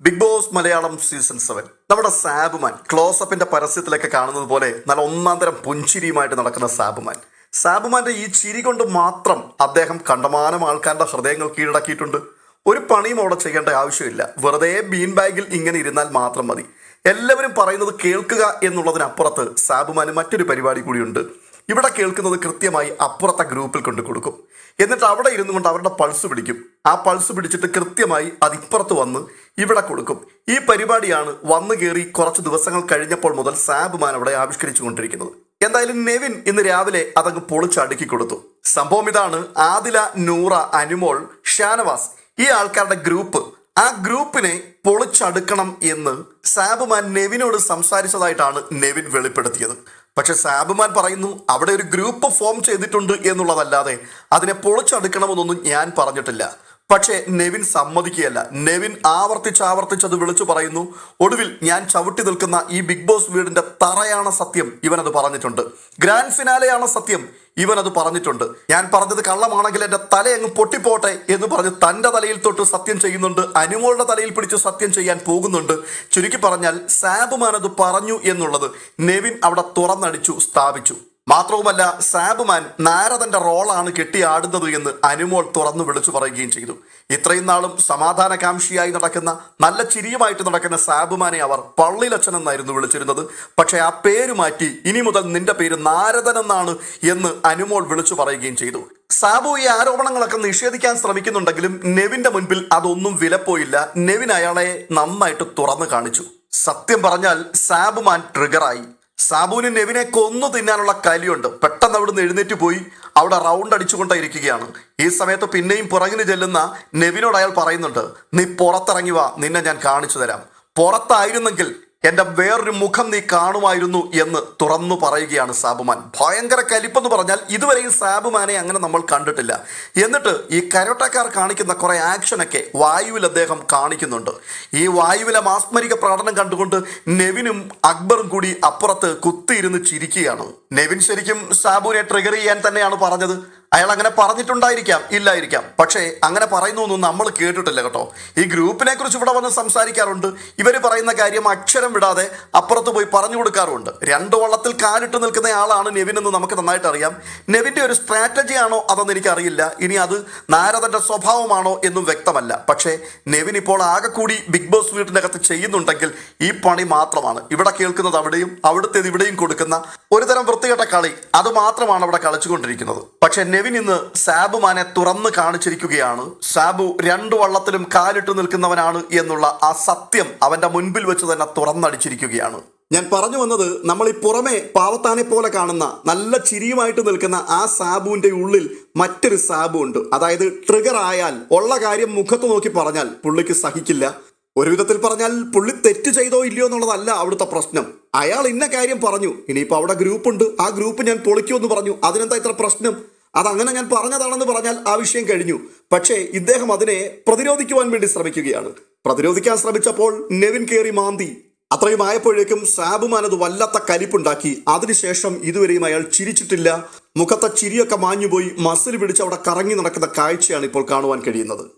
Big boss Malayalam season seven നമ്മുടെ സാബുമാൻ ക്ലോസപ്പിന്റെ പരസ്യത്തിലൊക്കെ കാണുന്നത് പോലെ നല്ല ഒന്നാം തരം പുഞ്ചിരിയുമായിട്ട് നടക്കുന്ന സാബുമാൻ. സാബുമാന്റെ ഈ ചിരി കൊണ്ട് മാത്രം അദ്ദേഹം കണ്ടമാനം ആൾക്കാരുടെ ഹൃദയങ്ങൾ കീഴടക്കിയിട്ടുണ്ട്. ഒരു പണിയും അവിടെ ചെയ്യേണ്ട ആവശ്യമില്ല. വെറുതെ ബീൻ ബാഗിൽ ഇങ്ങനെ ഇരുന്നാൽ മാത്രം മതി. എല്ലാവരും പറയുന്നത് കേൾക്കുക എന്നുള്ളതിനപ്പുറത്ത് സാബുമാന് മറ്റൊരു പരിപാടി കൂടിയുണ്ട്. ഇവിടെ കേൾക്കുന്നത് കൃത്യമായി അപ്പുറത്തെ ഗ്രൂപ്പിൽ കൊണ്ട് കൊടുക്കും. എന്നിട്ട് അവിടെ ഇരുന്നു കൊണ്ട് അവരുടെ പൾസ് പിടിക്കും. ആ പൾസ് പിടിച്ചിട്ട് കൃത്യമായി അത് ഇപ്പുറത്ത് വന്ന് ഇവിടെ കൊടുക്കും. ഈ പരിപാടിയാണ് വന്നു കയറി കുറച്ച് ദിവസങ്ങൾ കഴിഞ്ഞപ്പോൾ മുതൽ സാബുമാൻ അവിടെ ആവിഷ്കരിച്ചു കൊണ്ടിരിക്കുന്നത്. എന്തായാലും നെവിൻ ഇന്ന് രാവിലെ അതങ്ങ് പൊളിച്ചടുക്കി കൊടുത്തു. സംഭവം ഇതാണ്. ആദില നൂറ അനുമോൾ ഷാനവാസ് ഈ ആൾക്കാരുടെ ഗ്രൂപ്പ് ആ ഗ്രൂപ്പിനെ പൊളിച്ചടുക്കണം എന്ന് സാബുമാൻ നെവിനോട് സംസാരിച്ചതായിട്ടാണ് നെവിൻ വെളിപ്പെടുത്തിയത്. പക്ഷെ സാബുമാൻ പറയുന്നു അവിടെ ഒരു ഗ്രൂപ്പ് ഫോം ചെയ്തിട്ടുണ്ട് എന്നുള്ളതല്ലാതെ അതിനെ പൊളിച്ചടുക്കണമെന്നൊന്നും ഞാൻ പറഞ്ഞിട്ടില്ല. പക്ഷേ നെവിൻ സമ്മതിക്കുകയല്ല. നെവിൻ ആവർത്തിച്ച് ആവർത്തിച്ച് അത് വിളിച്ചു പറയുന്നു ഒടുവിൽ ഞാൻ ചവിട്ടി നിൽക്കുന്ന ഈ ബിഗ് ബോസ് വീടിന്റെ തറയാണ് സത്യം ഇവനത് പറഞ്ഞിട്ടുണ്ട്. ഗ്രാൻഡ് ഫിനാലെയാണ് സത്യം ഇവൻ അത് പറഞ്ഞിട്ടുണ്ട്. ഞാൻ പറഞ്ഞത് കള്ളമാണെങ്കിൽ എന്റെ തലയങ്ങ് പൊട്ടിപ്പോട്ടെ എന്ന് പറഞ്ഞ് തന്റെ തലയിൽ തൊട്ട് സത്യം ചെയ്യുന്നുണ്ട്. അനുമോളുടെ തലയിൽ പിടിച്ച് സത്യം ചെയ്യാൻ പോകുന്നുണ്ട്. ചുരുക്കി പറഞ്ഞാൽ സാബുമാൻ അത് പറഞ്ഞു എന്നുള്ളത് നെവിൻ അവിടെ തുറന്നടിച്ചു സ്ഥാപിച്ചു. മാത്രവുമല്ല സാബുമാൻ നാരദന്റെ റോളാണ് കെട്ടിയാടുന്നത് എന്ന് അനുമോൾ തുറന്നു വിളിച്ചു പറയുകയും ചെയ്തു. ഇത്രയും നാളും സമാധാനകാംക്ഷിയായി നടക്കുന്ന നല്ല ചിരിയുമായിട്ട് നടക്കുന്ന സാബുമാനെ അവർ പള്ളിലച്ചൻ എന്നായിരുന്നു വിളിച്ചിരുന്നത്. പക്ഷേ ആ പേര് മാറ്റി ഇനി മുതൽ നിന്റെ പേര് നാരദൻ എന്നാണ് എന്ന് അനുമോൾ വിളിച്ചു പറയുകയും ചെയ്തു. സാബു ഈ ആരോപണങ്ങളൊക്കെ നിഷേധിക്കാൻ ശ്രമിക്കുന്നുണ്ടെങ്കിലും നെവിന്റെ മുൻപിൽ അതൊന്നും വിലപ്പോയില്ല. നെവിൻ അയാളെ നന്നായിട്ട് തുറന്നു കാണിച്ചു. സത്യം പറഞ്ഞാൽ സാബുമാൻ ട്രിഗറായി സാബുവിന് നെവിനെ കൊന്നു തിന്നാനുള്ള കലിയുണ്ട്. പെട്ടെന്ന് അവിടുന്ന് എഴുന്നേറ്റ് പോയി അവിടെ റൗണ്ട് അടിച്ചുകൊണ്ടേയിരിക്കുകയാണ്. ഈ സമയത്ത് പിന്നെയും പുറകിന് ചെല്ലുന്ന നെവിനോട് അയാൾ പറയുന്നുണ്ട് നീ പുറത്തിറങ്ങി വാ നിന്നെ ഞാൻ കാണിച്ചു തരാം. പുറത്തായിരുന്നെങ്കിൽ എന്റെ വേറൊരു മുഖം നീ കാണുമായിരുന്നു എന്ന് തുറന്നു പറയുകയാണ് സാബുമാൻ. ഭയങ്കര കലിപ്പെന്ന് പറഞ്ഞാൽ ഇതുവരെയും സാബുമാനെ അങ്ങനെ നമ്മൾ കണ്ടിട്ടില്ല. എന്നിട്ട് ഈ കരോട്ടക്കാർ കാണിക്കുന്ന കുറെ ആക്ഷനൊക്കെ വായുവിൽ അദ്ദേഹം കാണിക്കുന്നുണ്ട്. ഈ വായുവിലെ മാസ്മരിക പ്രകടനം കണ്ടുകൊണ്ട് നെവിനും അക്ബറും കൂടി അപ്പുറത്ത് കുത്തിയിരുന്ന് ചിരിക്കുകയാണ്. നെവിൻ ശരിക്കും സാബുവിനെ ട്രിഗർ ചെയ്യാൻ തന്നെയാണ് പറഞ്ഞത്? അയാൾ അങ്ങനെ പറഞ്ഞിട്ടുണ്ടായിരിക്കാം ഇല്ലായിരിക്കാം. പക്ഷേ അങ്ങനെ പറയുന്നു ഒന്നും നമ്മൾ കേട്ടിട്ടില്ല കേട്ടോ. ഈ ഗ്രൂപ്പിനെ കുറിച്ച് ഇവിടെ വന്ന് സംസാരിക്കാറുണ്ട്. ഇവർ പറയുന്ന കാര്യം അക്ഷരം വിടാതെ അപ്പുറത്ത് പോയി പറഞ്ഞു കൊടുക്കാറുണ്ട്. രണ്ട് വള്ളത്തിൽ കാലിട്ട് നിൽക്കുന്ന ആളാണ് നെവിൻ എന്ന് നമുക്ക് നന്നായിട്ട് അറിയാം. നെവിന്റെ ഒരു സ്ട്രാറ്റജി ആണോ അതെന്ന് എനിക്കറിയില്ല. ഇനി അത് നാരദന്റെ സ്വഭാവമാണോ എന്നും വ്യക്തമല്ല. പക്ഷേ നെവിൻ ഇപ്പോൾ ആകെ കൂടി ബിഗ് ബോസ് വീട്ടിന്റെ അകത്ത് ചെയ്യുന്നുണ്ടെങ്കിൽ ഈ പണി മാത്രമാണ്. ഇവിടെ കേൾക്കുന്നത് അവിടെയും അവിടുത്തേത് ഇവിടെയും കൊടുക്കുന്ന ഒരുതരം വൃത്തികെട്ട കളി. അത് മാത്രമാണ് അവിടെ കളിച്ചുകൊണ്ടിരിക്കുന്നത്. പക്ഷെ നെവിൻ ഇന്ന് സാബുമാനെ തുറന്ന് കാണിച്ചിരിക്കുകയാണ്. സാബു രണ്ടു വള്ളത്തിലും കാലിട്ട് നിൽക്കുന്നവനാണ് എന്നുള്ള ആ സത്യം അവന്റെ മുൻപിൽ വെച്ച് തന്നെ തുറന്നടിച്ചിരിക്കുകയാണ്. ഞാൻ പറഞ്ഞു വന്നത് നമ്മൾ ഈ പുറമെ പാവത്താനെ പോലെ കാണുന്ന നല്ല ചിരിയുമായിട്ട് നിൽക്കുന്ന ആ സാബുവിന്റെ ഉള്ളിൽ മറ്റൊരു സാബു ഉണ്ട്. അതായത് ട്രിഗർ ആയാൽ ഉള്ള കാര്യം മുഖത്ത് നോക്കി പറഞ്ഞാൽ പുള്ളിക്ക് സഹിക്കില്ല. ഒരു വിധത്തിൽ പറഞ്ഞാൽ പുള്ളി തെറ്റ് ചെയ്തോ ഇല്ലയോ എന്നുള്ളതല്ല അവിടുത്തെ പ്രശ്നം. അയാൾ ഇന്ന കാര്യം പറഞ്ഞു ഇനിയിപ്പോൾ അവിടെ ഗ്രൂപ്പ് ഉണ്ട്. ആ ഗ്രൂപ്പ് ഞാൻ പൊളിക്കുമെന്ന് പറഞ്ഞു. അതിനെന്താ ഇത്ര പ്രശ്നം? അതങ്ങനെ ഞാൻ പറഞ്ഞതാണെന്ന് പറഞ്ഞാൽ ആ വിഷയം കഴിഞ്ഞു. പക്ഷേ ഇദ്ദേഹം അതിനെ പ്രതിരോധിക്കുവാൻ വേണ്ടി ശ്രമിക്കുകയാണ്. പ്രതിരോധിക്കാൻ ശ്രമിച്ചപ്പോൾ നെവിൻ കേറി മാന്തി. അത്രയും ആയപ്പോഴേക്കും സാബുമാൻ അത് വല്ലാത്ത കലിപ്പുണ്ടാക്കി. അതിനുശേഷം ഇതുവരെയും അയാൾ ചിരിച്ചിട്ടില്ല. മുഖത്തെ ചിരിയൊക്കെ മാഞ്ഞുപോയി. മസിൽ പിടിച്ച് അവിടെ കറങ്ങി നടക്കുന്ന കാഴ്ചയാണ് ഇപ്പോൾ കാണുവാൻ കഴിയുന്നത്.